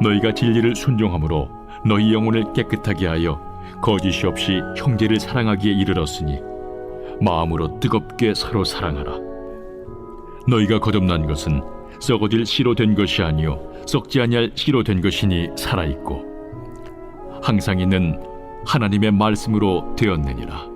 너희가 진리를 순종함으로 너희 영혼을 깨끗하게 하여 거짓이 없이 형제를 사랑하기에 이르렀으니 마음으로 뜨겁게 서로 사랑하라. 너희가 거듭난 것은 썩어질 씨로 된 것이 아니요 썩지 아니할 씨로 된 것이니 살아 있고 항상 있는 하나님의 말씀으로 되었느니라.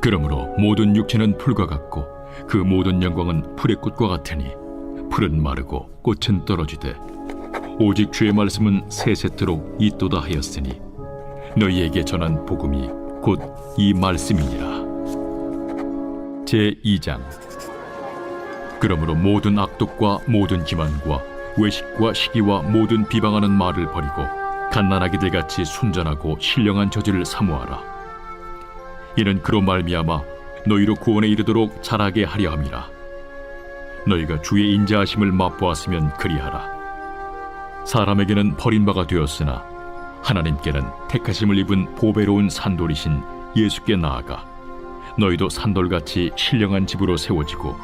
그러므로 모든 육체는 풀과 같고 그 모든 영광은 풀의 꽃과 같으니 풀은 마르고 꽃은 떨어지되 오직 주의 말씀은 세세토록 있도다 하였으니 너희에게 전한 복음이 곧 이 말씀이니라. 제 2장 그러므로 모든 악독과 모든 기만과 외식과 시기와 모든 비방하는 말을 버리고 갓난아기들 같이 순전하고 신령한 저지를 사모하라. 이는 그로 말미암아 너희로 구원에 이르도록 자라게 하려 함이라. 너희가 주의 인자하심을 맛보았으면 그리하라. 사람에게는 버림바가 되었으나 하나님께는 택하심을 입은 보배로운 산돌이신 예수께 나아가 너희도 산돌같이 신령한 집으로 세워지고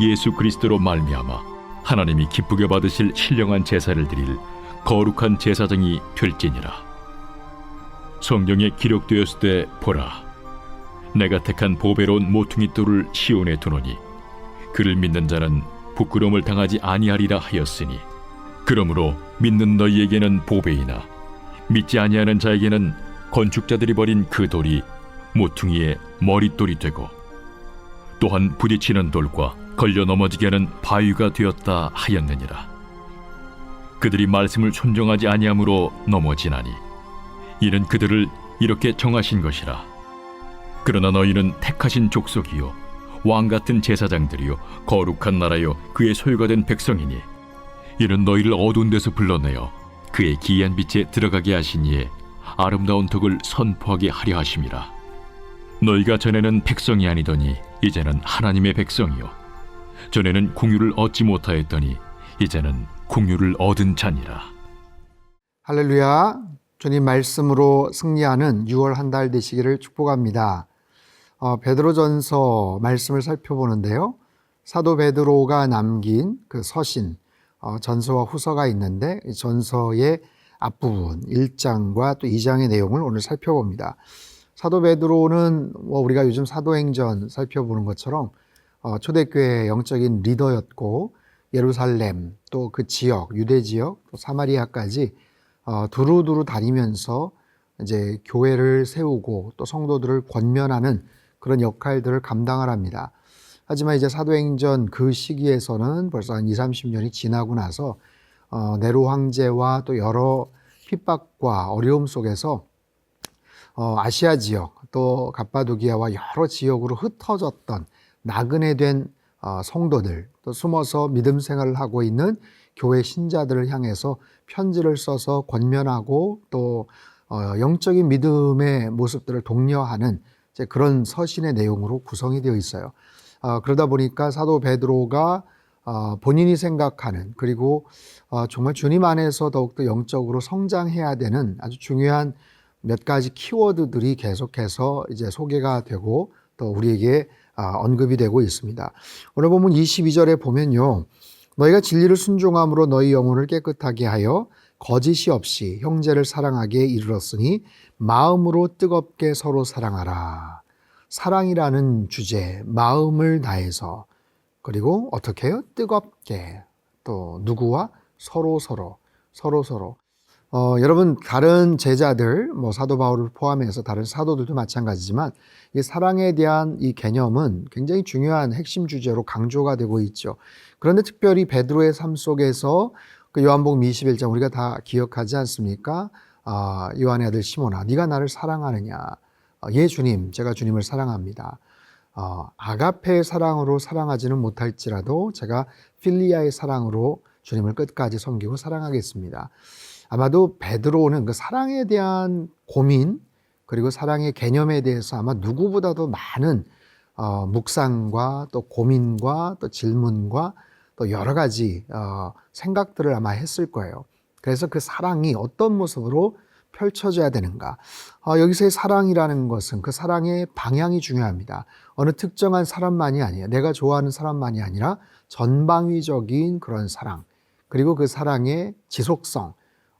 예수 그리스도로 말미암아 하나님이 기쁘게 받으실 신령한 제사를 드릴 거룩한 제사장이 될지니라. 성경에 기록되었을 때 보라 내가 택한 보배로운 모퉁이 돌을 시온에 두노니 그를 믿는 자는 부끄러움을 당하지 아니하리라 하였으니 그러므로 믿는 너희에게는 보배이나 믿지 아니하는 자에게는 건축자들이 버린 그 돌이 모퉁이의 머릿돌이 되고 또한 부딪히는 돌과 걸려 넘어지게 하는 바위가 되었다 하였느니라. 그들이 말씀을 순종하지 아니함으로 넘어지나니 이는 그들을 이렇게 정하신 것이라. 그러나 너희는 택하신 족속이요 왕 같은 제사장들이요 거룩한 나라요 그의 소유가 된 백성이니 이는 너희를 어두운 데서 불러내어 그의 기이한 빛에 들어가게 하신 이에 아름다운 덕을 선포하게 하려 하심이라 너희가 전에는 백성이 아니더니 이제는 하나님의 백성이요 전에는 궁유를 얻지 못하였더니 이제는 궁유를 얻은 자니라 할렐루야. 주님 말씀으로 승리하는 6월 한 달 되시기를 축복합니다. 어, 베드로전서 말씀을 살펴보는데요. 사도 베드로가 남긴 그 서신, 어, 전서와 후서가 있는데 이 전서의 앞부분 1장과 또 2장의 내용을 오늘 살펴봅니다. 사도 베드로는 뭐 우리가 요즘 사도행전 살펴보는 것처럼 어, 초대교회의 영적인 리더였고 예루살렘 또 그 지역 유대 지역 또 사마리아까지 어, 두루두루 다니면서 이제 교회를 세우고 또 성도들을 권면하는 그런 역할들을 감당하랍니다. 하지만 이제 사도행전 그 시기에서는 벌써 한 2, 30년이 지나고 나서 어, 네로 황제와 또 여러 핍박과 어려움 속에서 어, 아시아 지역 또 갑바도기아와 여러 지역으로 흩어졌던 나그네 된 어, 성도들 또 숨어서 믿음 생활을 하고 있는 교회 신자들을 향해서 편지를 써서 권면하고 또 어, 영적인 믿음의 모습들을 독려하는 이제 그런 서신의 내용으로 구성이 되어 있어요. 어, 그러다 보니까 사도 베드로가 어, 본인이 생각하는 그리고 어, 정말 주님 안에서 더욱더 영적으로 성장해야 되는 아주 중요한 몇 가지 키워드들이 계속해서 이제 소개가 되고 또 우리에게 아, 언급이 되고 있습니다. 오늘 보면 22절에 보면요. 너희가 진리를 순종함으로 너희 영혼을 깨끗하게 하여 거짓이 없이 형제를 사랑하게 이르렀으니 마음으로 뜨겁게 서로 사랑하라. 사랑이라는 주제, 마음을 다해서 그리고 어떻게 해요? 뜨겁게 또 누구와 서로 서로 서로 서로 어, 여러분 다른 제자들 뭐 사도 바울을 포함해서 다른 사도들도 마찬가지지만 이 사랑에 대한 이 개념은 굉장히 중요한 핵심 주제로 강조가 되고 있죠. 그런데 특별히 베드로의 삶 속에서 그 요한복음 21장 우리가 다 기억하지 않습니까? 아, 요한의 아들 시몬아, 네가 나를 사랑하느냐? 어, 예, 주님, 제가 주님을 사랑합니다. 어, 아가페의 사랑으로 사랑하지는 못할지라도 제가 필리아의 사랑으로 주님을 끝까지 섬기고 사랑하겠습니다. 아마도 베드로는 그 사랑에 대한 고민 그리고 사랑의 개념에 대해서 아마 누구보다도 많은 어, 묵상과 또 고민과 또 질문과 또 여러 가지 어, 생각들을 아마 했을 거예요. 그래서 그 사랑이 어떤 모습으로 펼쳐져야 되는가. 어, 여기서의 사랑이라는 것은 그 사랑의 방향이 중요합니다. 어느 특정한 사람만이 아니에요. 내가 좋아하는 사람만이 아니라 전방위적인 그런 사랑. 그리고 그 사랑의 지속성.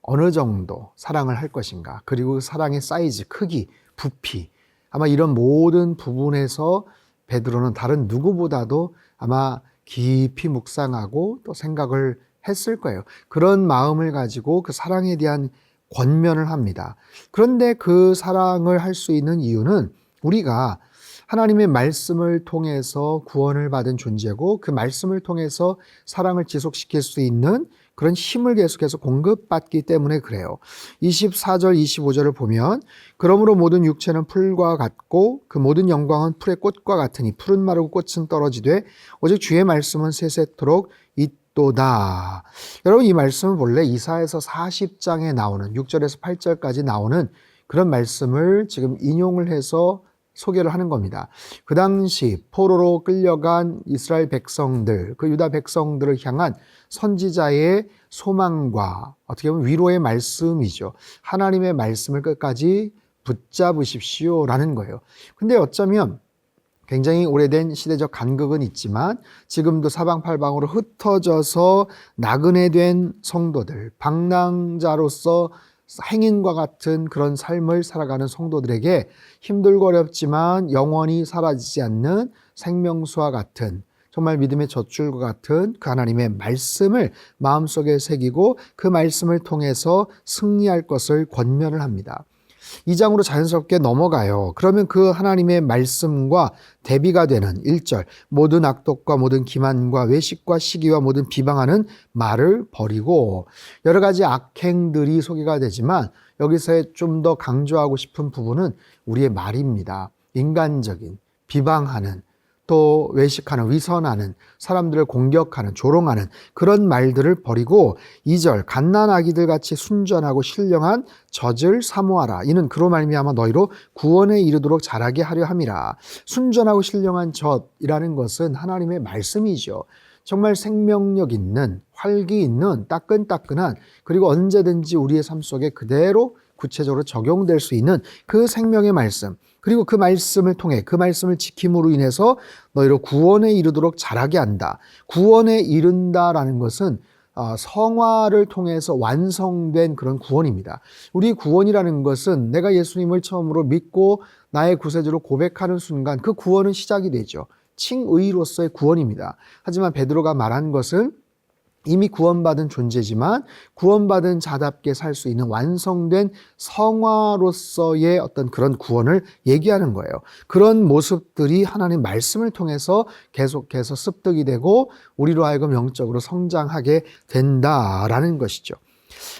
어느 정도 사랑을 할 것인가, 그리고 그 사랑의 사이즈, 크기, 부피, 아마 이런 모든 부분에서 베드로는 다른 누구보다도 아마 깊이 묵상하고 또 생각을 했을 거예요. 그런 마음을 가지고 그 사랑에 대한 권면을 합니다. 그런데 그 사랑을 할 수 있는 이유는 우리가 하나님의 말씀을 통해서 구원을 받은 존재고 그 말씀을 통해서 사랑을 지속시킬 수 있는 그런 힘을 계속해서 공급받기 때문에 그래요. 24절, 25절을 보면 그러므로 모든 육체는 풀과 같고 그 모든 영광은 풀의 꽃과 같으니 푸른 마르고 꽃은 떨어지되 오직 주의 말씀은 세세토록 있도다. 여러분 이 말씀은 본래 이사에서 40장에 나오는 6절에서 8절까지 나오는 그런 말씀을 지금 인용을 해서 소개를 하는 겁니다. 그 당시 포로로 끌려간 이스라엘 백성들, 그 유다 백성들을 향한 선지자의 소망과 어떻게 보면 위로의 말씀이죠. 하나님의 말씀을 끝까지 붙잡으십시오라는 거예요. 근데 어쩌면 굉장히 오래된 시대적 간극은 있지만 지금도 사방팔방으로 흩어져서 나그네 된 성도들, 방랑자로서 행인과 같은 그런 삶을 살아가는 성도들에게 힘들고 어렵지만 영원히 사라지지 않는 생명수와 같은 정말 믿음의 젖줄과 같은 그 하나님의 말씀을 마음속에 새기고 그 말씀을 통해서 승리할 것을 권면을 합니다. 이 장으로 자연스럽게 넘어가요. 그러면 그 하나님의 말씀과 대비가 되는 1절 모든 악독과 모든 기만과 외식과 시기와 모든 비방하는 말을 버리고 여러 가지 악행들이 소개가 되지만 여기서 좀 더 강조하고 싶은 부분은 우리의 말입니다. 인간적인 비방하는 또 외식하는 위선하는 사람들을 공격하는 조롱하는 그런 말들을 버리고 2절 갓난아기들 같이 순전하고 신령한 젖을 사모하라. 이는 그로 말미암아 너희로 구원에 이르도록 자라게 하려 함이라. 순전하고 신령한 젖이라는 것은 하나님의 말씀이죠. 정말 생명력 있는 활기 있는 따끈따끈한 그리고 언제든지 우리의 삶 속에 그대로 구체적으로 적용될 수 있는 그 생명의 말씀 그리고 그 말씀을 통해 그 말씀을 지킴으로 인해서 너희로 구원에 이르도록 자라게 한다. 구원에 이른다라는 것은 어, 성화를 통해서 완성된 그런 구원입니다. 우리 구원이라는 것은 내가 예수님을 처음으로 믿고 나의 구세주로 고백하는 순간 그 구원은 시작이 되죠. 칭의로서의 구원입니다. 하지만 베드로가 말한 것은 이미 구원받은 존재지만 구원받은 자답게 살 수 있는 완성된 성화로서의 어떤 그런 구원을 얘기하는 거예요. 그런 모습들이 하나님 말씀을 통해서 계속해서 습득이 되고 우리로 하여금 영적으로 성장하게 된다라는 것이죠.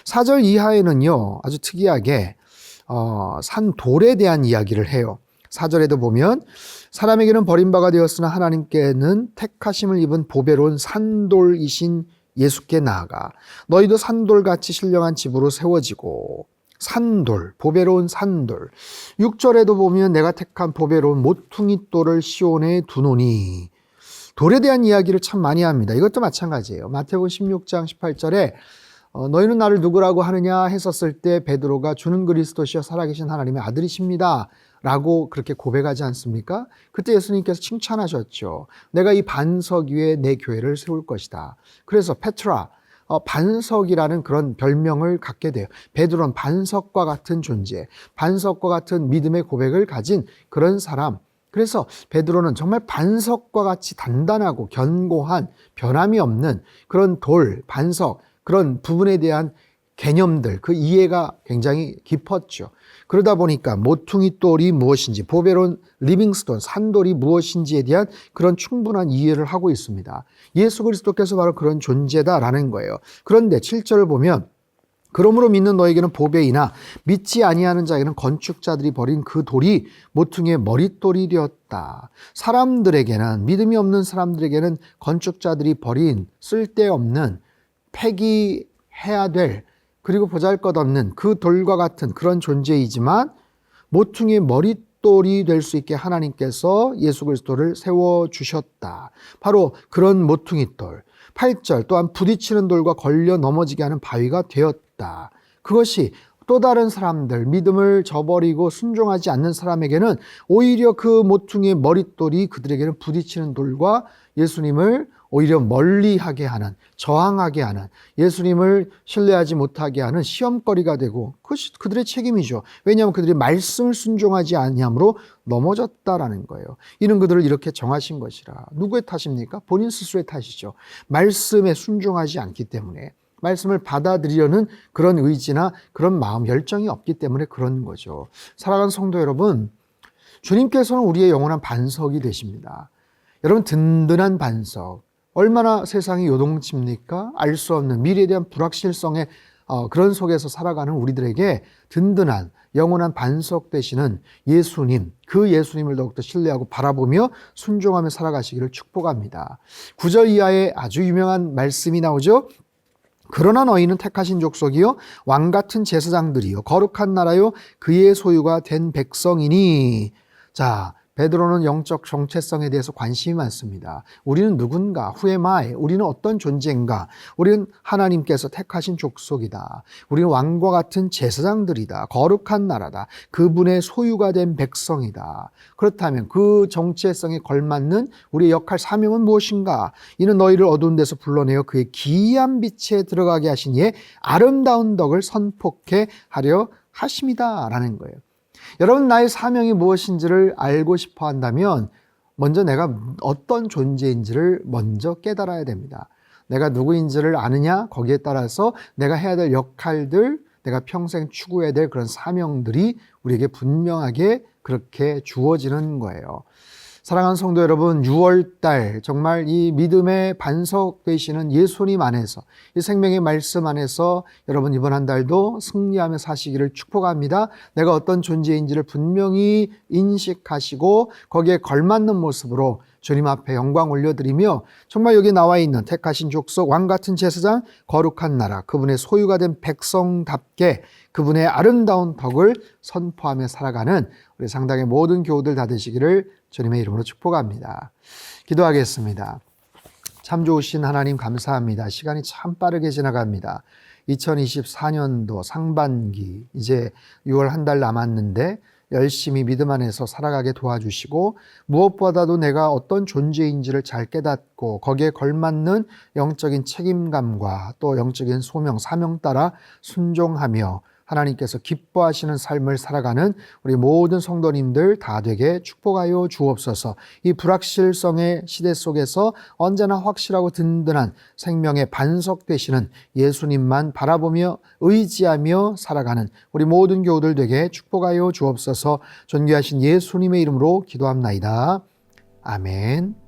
4절 이하에는요, 아주 특이하게, 어, 산 돌에 대한 이야기를 해요. 4절에도 보면 사람에게는 버림바가 되었으나 하나님께는 택하심을 입은 보배로운 산돌이신 예수께 나아가 너희도 산돌같이 신령한 집으로 세워지고 산돌, 보배로운 산돌. 6절에도 보면 내가 택한 보배로운 모퉁이 돌을 시온에 두노니 돌에 대한 이야기를 참 많이 합니다. 이것도 마찬가지예요. 마태복음 16장 18절에 어, 너희는 나를 누구라고 하느냐 했었을 때 베드로가 주는 그리스도시여 살아계신 하나님의 아들이십니다. 라고 그렇게 고백하지 않습니까? 그때 예수님께서 칭찬하셨죠. 내가 이 반석 위에 내 교회를 세울 것이다. 그래서 페트라, 어, 반석이라는 그런 별명을 갖게 돼요. 베드로는 반석과 같은 존재, 반석과 같은 믿음의 고백을 가진 그런 사람. 그래서 베드로는 정말 반석과 같이 단단하고 견고한 변함이 없는 그런 돌, 반석, 그런 부분에 대한 개념들, 그 이해가 굉장히 깊었죠. 그러다 보니까 모퉁이 돌이 무엇인지, 보배로운 리빙스톤, 산돌이 무엇인지에 대한 그런 충분한 이해를 하고 있습니다. 예수 그리스도께서 바로 그런 존재다라는 거예요. 그런데 7절을 보면 그러므로 믿는 너에게는 보배이나 믿지 아니하는 자에게는 건축자들이 버린 그 돌이 모퉁이의 머릿돌이 되었다. 사람들에게는 믿음이 없는 사람들에게는 건축자들이 버린 쓸데없는 폐기해야 될 그리고 보잘것없는 그 돌과 같은 그런 존재이지만 모퉁이의 머릿돌이 될 수 있게 하나님께서 예수 그리스도를 세워 주셨다. 바로 그런 모퉁이 돌. 8절 또한 부딪히는 돌과 걸려 넘어지게 하는 바위가 되었다. 그것이 또 다른 사람들, 믿음을 저버리고 순종하지 않는 사람에게는 오히려 그 모퉁이의 머릿돌이 그들에게는 부딪히는 돌과 예수님을 오히려 멀리하게 하는, 저항하게 하는, 예수님을 신뢰하지 못하게 하는 시험거리가 되고 그것이 그들의 책임이죠. 왜냐하면 그들이 말씀을 순종하지 아니함으로 넘어졌다라는 거예요. 이는 그들을 이렇게 정하신 것이라. 누구의 탓입니까? 본인 스스로의 탓이죠. 말씀에 순종하지 않기 때문에. 말씀을 받아들이려는 그런 의지나 그런 마음, 열정이 없기 때문에 그런 거죠. 사랑하는 성도 여러분, 주님께서는 우리의 영원한 반석이 되십니다. 여러분, 든든한 반석. 얼마나 세상이 요동칩니까? 알 수 없는 미래에 대한 불확실성의 어, 그런 속에서 살아가는 우리들에게 든든한 영원한 반석 되시는 예수님, 그 예수님을 더욱더 신뢰하고 바라보며 순종하며 살아가시기를 축복합니다. 구절 이하에 아주 유명한 말씀이 나오죠. 그러나 너희는 택하신 족속이요 왕 같은 제사장들이요 거룩한 나라요 그의 소유가 된 백성이니 자 베드로는 영적 정체성에 대해서 관심이 많습니다. 우리는 누군가? 후에마에 우리는 어떤 존재인가? 우리는 하나님께서 택하신 족속이다. 우리는 왕과 같은 제사장들이다. 거룩한 나라다. 그분의 소유가 된 백성이다. 그렇다면 그 정체성에 걸맞는 우리의 역할 사명은 무엇인가? 이는 너희를 어두운 데서 불러내어 그의 기이한 빛에 들어가게 하신 이의 아름다운 덕을 선포케 하려 하심이다라는 거예요. 여러분 나의 사명이 무엇인지를 알고 싶어 한다면 먼저 내가 어떤 존재인지를 먼저 깨달아야 됩니다. 내가 누구인지를 아느냐 거기에 따라서 내가 해야 될 역할들 내가 평생 추구해야 될 그런 사명들이 우리에게 분명하게 그렇게 주어지는 거예요. 사랑하는 성도 여러분, 6월 달 정말 이 믿음의 반석 되시는 예수님 안에서 이 생명의 말씀 안에서 여러분 이번 한 달도 승리하며 사시기를 축복합니다. 내가 어떤 존재인지를 분명히 인식하시고 거기에 걸맞는 모습으로 주님 앞에 영광 올려드리며 정말 여기 나와 있는 택하신 족속 왕 같은 제사장 거룩한 나라 그분의 소유가 된 백성답게 그분의 아름다운 덕을 선포하며 살아가는 우리 상당의 모든 교우들 다 되시기를 주님의 이름으로 축복합니다. 기도하겠습니다. 참 좋으신 하나님 감사합니다. 시간이 참 빠르게 지나갑니다. 2024년도 상반기 이제 6월 한 달 남았는데 열심히 믿음 안에서 살아가게 도와주시고 무엇보다도 내가 어떤 존재인지를 잘 깨닫고 거기에 걸맞는 영적인 책임감과 또 영적인 소명, 사명 따라 순종하며 하나님께서 기뻐하시는 삶을 살아가는 우리 모든 성도님들 다 되게 축복하여 주옵소서. 이 불확실성의 시대 속에서 언제나 확실하고 든든한 생명의 반석 되시는 예수님만 바라보며 의지하며 살아가는 우리 모든 교우들 되게 축복하여 주옵소서. 존귀하신 예수님의 이름으로 기도합나이다. 아멘.